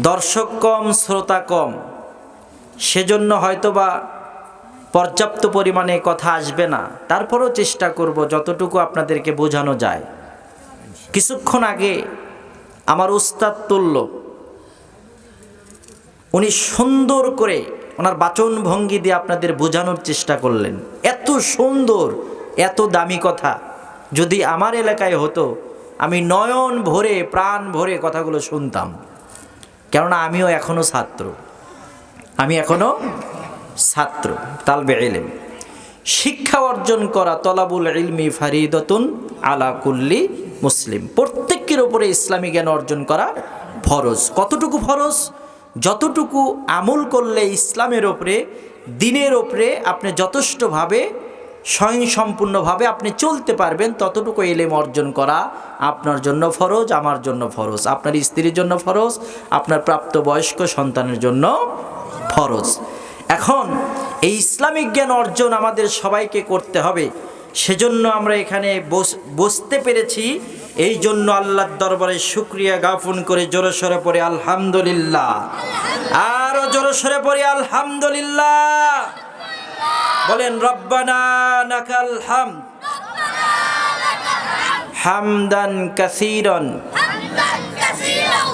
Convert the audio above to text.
দর্শক কম, শ্রোতা কম। সেজন্য হয়তোবা পর্যাপ্ত পরিমাণে কথা আসবে না। তারপরও চেষ্টা করব যতটুকু আপনাদেরকে বোঝানো যায়। কিছুক্ষণ আগে আমার উস্তাদ তুল্য, উনি সুন্দর করে ওনার বাচন ভঙ্গি দিয়ে আপনাদের বোঝানোর চেষ্টা করলেন। এত সুন্দর, এত দামি কথা। যদি আমার এলাকায় হতো, আমি নয়ন ভরে, প্রাণ ভরে কথাগুলো শুনতাম। কেননা আমিও এখনও ছাত্র। আমি এখনও ছাত্র, তালবে এলেম শিক্ষা অর্জন করা তলাবুল ইলমি ফারিদতুন আলা কুল্লি মুসলিম। প্রত্যেকের উপরে ইসলামী জ্ঞান অর্জন করা ফরজ। কতটুকু ফরজ? যতটুকু আমল করলে ইসলামের ওপরে দিনের ওপরে আপনি যথেষ্টভাবে স্বয়ংসম্পূর্ণভাবে আপনি চলতে পারবেন, ততটুকু এলেম অর্জন করা আপনার জন্য ফরজ, আমার জন্য ফরজ। আপনার স্ত্রীর জন্য ফরজ, আপনার প্রাপ্তবয়স্ক সন্তানের জন্য ফরজ। এখন, এই ইসলামিক জ্ঞান অর্জন আমাদের সবাইকে করতে হবে। সেজন্য আমরা এখানে বস- বসতে পেরেছি। এই জন্য আল্লাহর দরবারে শুক্রিয়া জ্ঞাপন করে জোরে সরে পড়ে আলহামদুলিল্লাহ। আরও জোরে সরে পড়ে আলহামদুলিল্লাহ। বলেন রব্বানা নাকাল হাম। হামদান কাসিরন।